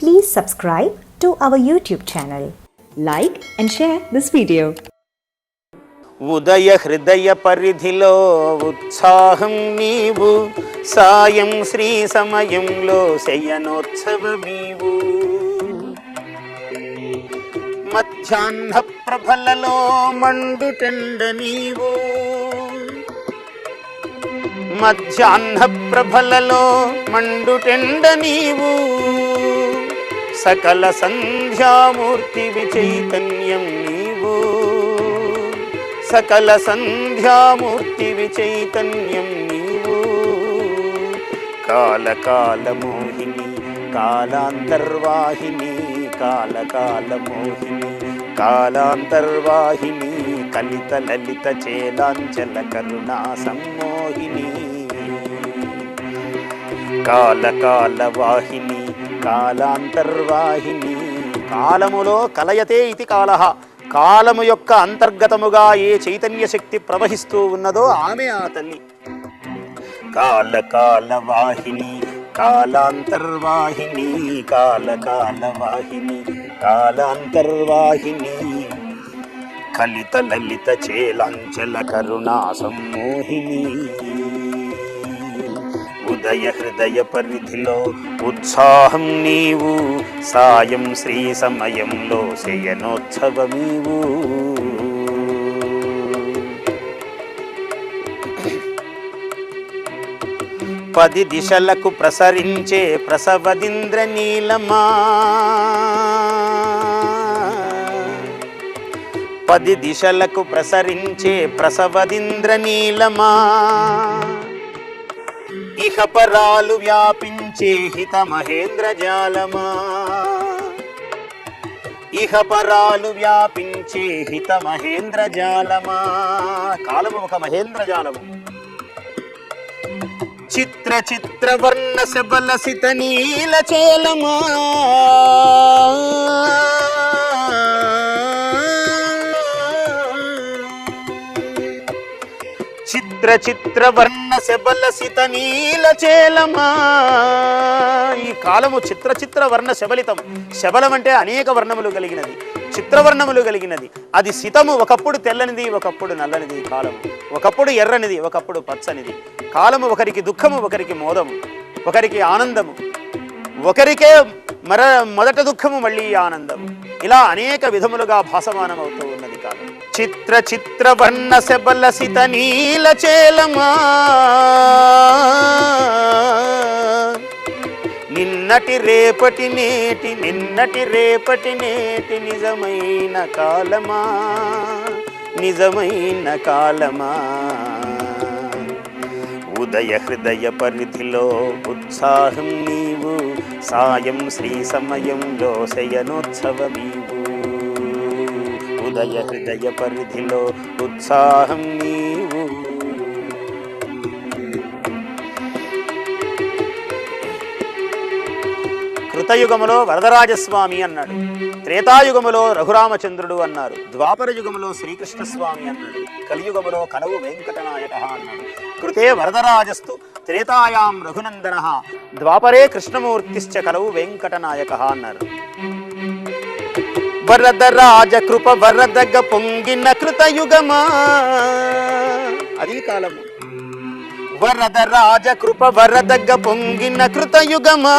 Please subscribe to our YouTube channel. Like and share this video. ఉదయ హృదయ పరిధిలో ఉత్సాహం నీవు సాయం శ్రీ సమయంలో శయనోత్సవ నీవు మధ్యాహ్న ప్రభలలో మండుటెండ నీవు మధ్యాహ్న ప్రభలలో మండుటెండ నీవు సకల సంధ్యామూర్తి విచైతన్యం నీవు. సకల సంధ్యామూర్తి విచైతన్యం నీవు. కాలకాల మోహిని కాలాంతర్వాహిని కాలకాల మోహిని కాలాంతర్వాహిని కలిత లలిత చేలాంచల కరుణా సమ్మోహిని. కాలకాల వాహిని కాలాంతర్వాహిని. కాలములో కలయతే ఇది కాల కాలము యొక్క అంతర్గతముగా ఏ చైతన్య శక్తి ప్రవహిస్తూ ఉన్నదో ఆమె ఆ తల్లి. కాలకాల వాహిని కాలాంతర్వాహిని కాలకాల వాహిని కాలాంతర్వాహిని. కలిత లలిత చేలాంచల కరుణా సమ్మోహిని. హృదయ హృదయ పరిధిలో ఉత్సాహం నీవు. సాయం శ్రీ సమయంలో శయనోత్సవమీవు. పది దిశలకు ప్రసరించే ప్రసవదింద్ర నీలమా. పది దిశలకు ప్రసరించే ప్రసవదింద్ర నీలమా. ఇహపరాలు వ్యాపించే హిత మహేంద్ర జాలమా? ఇహపరాలు వ్యాపించే హిత మహేంద్ర జాలమా? కాలము ఒక మహేంద్ర జాలము. చిత్ర చిత్ర వర్ణ శబల సిత నీల చేలమా? చిత్ర చిత్ర వర్ణ శబల సిత నీల చేలమా. ఈ కాలము చిత్ర చిత్ర వర్ణ శబలితం. శబలం అంటే అనేక వర్ణములు కలిగినది. చిత్రవర్ణములు కలిగినది. అది సితము ఒకప్పుడు తెల్లనిది ఒకప్పుడు నల్లనిది కాలము. ఒకప్పుడు ఎర్రనిది ఒకప్పుడు పచ్చనిది. కాలము ఒకరికి దుఃఖము ఒకరికి మోదము. ఒకరికి ఆనందము. ఒకరికే మర మొదట దుఃఖము మళ్ళీ ఆనందము. ఇలా అనేక విధములుగా భాసమానం అవుతూ చిత్ర చిత్ర వర్ణ శబల నీల చేలమా? నిన్నటి రేపటి నేటి నిన్నటి రేపటి నేటి నిజమైన కాలమా? నిజమైన కాలమా? ఉదయ హృదయ పరిధిలో ఉత్సాహం నీవు సాయం శ్రీ సమయంలో శయనోత్సవమీ. ఉదయ హృదయ పరిధిలో ఉత్సాహం నీవు. కృతయుగములో వరదరాజస్వామి అన్నాడు. త్రేతాయుగములో రఘురామచంద్రుడు అన్నారు. ద్వాపర యుగములో శ్రీకృష్ణస్వామి అన్నాడు. కలియుగములో కలవు వెంకటనాయక అన్నాడు. కృతే వరదరాజస్తు త్రేతాయాం రఘునందన. ద్వాపరే కృష్ణమూర్తిశ్చ కలవు వెంకటనాయక అన్నారు. వరద రాజ కృప వరదగ పొంగిన కృతయుగమా? అది కాలము. వరద రాజ కృప వరదగ పొంగిన కృతయుగమా?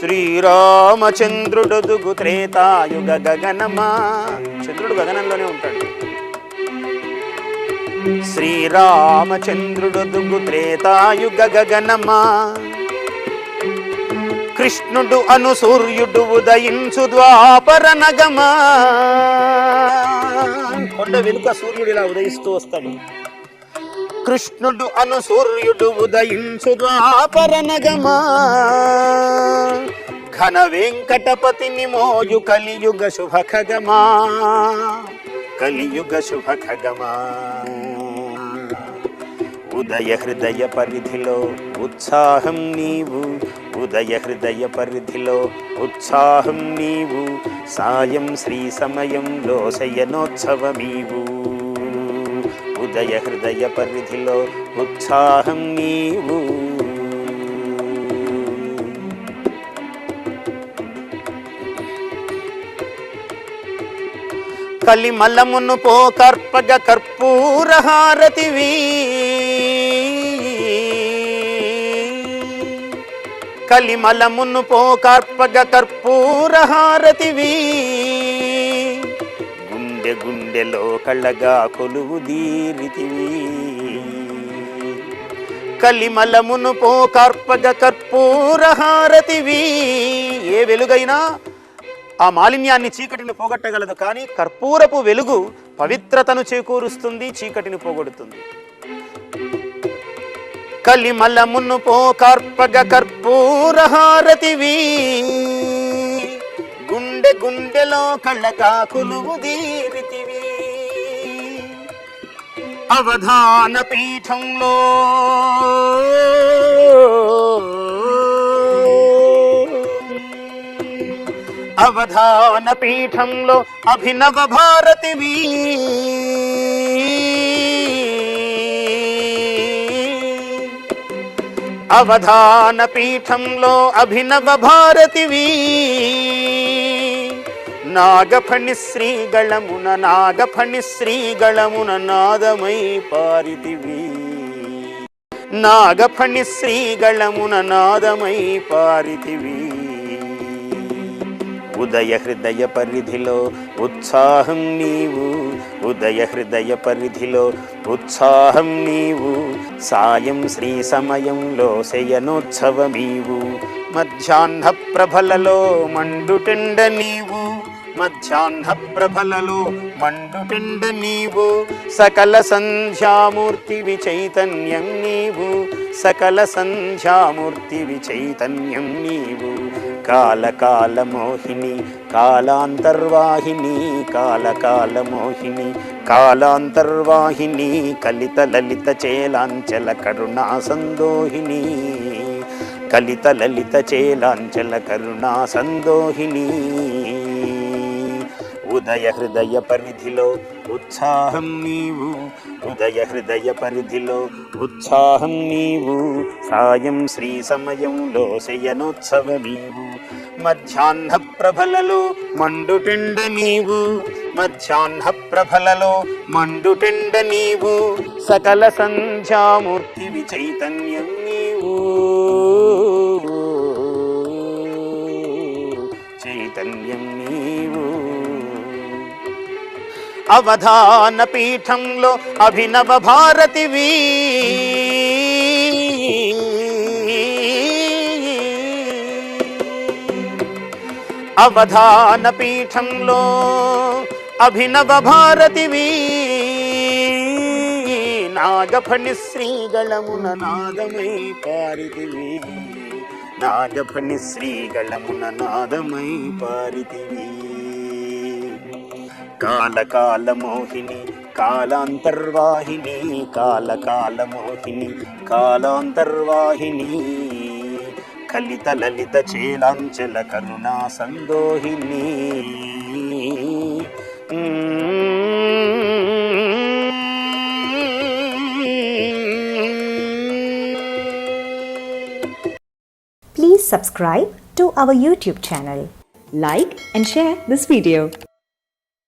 శ్రీరామచంద్రుడొదుగు త్రేతాయుగ గగనమా? చంద్రుడు గగనంలోనే ఉంటాడు. శ్రీరామచంద్రుడొదుగు త్రేతాయుగ గగనమా? కృష్ణుడు అను సూర్యుడు ఉదయించు ద్వాపర నగమా. కొండ వెనుక సూర్యుడు ఇలా ఉదయిస్తూ వస్తాడు. కృష్ణుడు అను సూర్యుడు ఉదయించు ద్వాపర నగమా. ఘన వెంకటపతిని మోయు కలియుగ శుభ ఖగమా. కలియుగ శుభ ఖగమా. ఉదయ హృదయ పరిధిలో ఉత్సాహం నీవు ఉదయ హృదయ పరిధిలో ఉత్సాహం నీవు సాయం శ్రీ సమయంలో శయనోత్సవమీవు ఉదయ హృదయ పరిధిలో ఉత్సాహం నీవు. కలిమలమును పో పోకర్పగ కర్పూరహారతివీ. కలిమలమును పోకర్పగ కర్పూర హారతివి. గుండె గుండెలో కళ్ళగా కొలువు దీరితివి. కలిమలమును పోకార్పగ కర్పూర హారతివి. ఏ వెలుగైనా ఆ మాలిన్యాన్ని చీకటిని పోగొట్టగలదు కానీ కర్పూరపు వెలుగు పవిత్రతను చేకూరుస్తుంది చీకటిని పోగొడుతుంది. కలిమలమును పోకార్పగ కర్పూర హారతివి గుండె గుండెలో కళ్ళగా కొలువు దీరితివి అవధాన పీఠంలో అవధాన పీఠంలో అభినవ భారతివి. అవధాన పీఠంలో అభినవ భారతివి నాగఫణి శ్రీగళమున నాగఫణి శ్రీగళమున నాదమై పారితివి నాగఫణి శ్రీగళమున నాదమై పారితివి ఉదయ హృదయ పరిధిలో ఉత్సాహం నీవు ఉదయ హృదయ పరిధిలో ఉత్సాహం నీవు. సాయం శ్రీ సమయంలో శయనోత్సవమీవు మధ్యాహ్న ప్రభలలో మండుటెండ నీవు. మధ్యాహ్న ప్రభలలో మండుటెండ నీవు. సకల సంధ్యామూర్తివి చైతన్యం నీవు. సకల సంధ్యామూర్తివి చైతన్యం నీవు. కాలకాల మోహిని కాలాంతర్వాహిని కాలకాల మోహిని కాలాంతర్వాహిని కలిత లలిత చేలాంచల కరుణా సందోహిని. కలిత లలిత చేలాంచల కరుణా సందోహిని. హృదయ హృదయ పరిధిలో ఉత్సాహం నీవు. హృదయ హృదయ పరిధిలో ఉత్సాహం నీవు. సాయం శ్రీ సమయంలో శయనోత్సవ నీవు. మధ్యాహ్న ప్రభలలో మండుటెండ నీవు. మధ్యాహ్న ప్రభలలో మండుటెండ నీవు. సకల సంధ్యామూర్తి చైతన్యం నీవు అవధాన పీఠంలో అభినవ భారతివి అవధాన పీఠంలో అభినవ భారతివి నాగఫణి శ్రీగళమున నాదమై పారితివి నాగఫణి శ్రీగళమున నాదమై పారితివి కాలకాల మోహిని కాలాంతర్వాహిని కాలకాల మోహిని కాలాంతర్వాహిని కలిత లలిత చేలాంచల కరుణా సందోహిని Please subscribe to our YouTube channel. Like and share this video.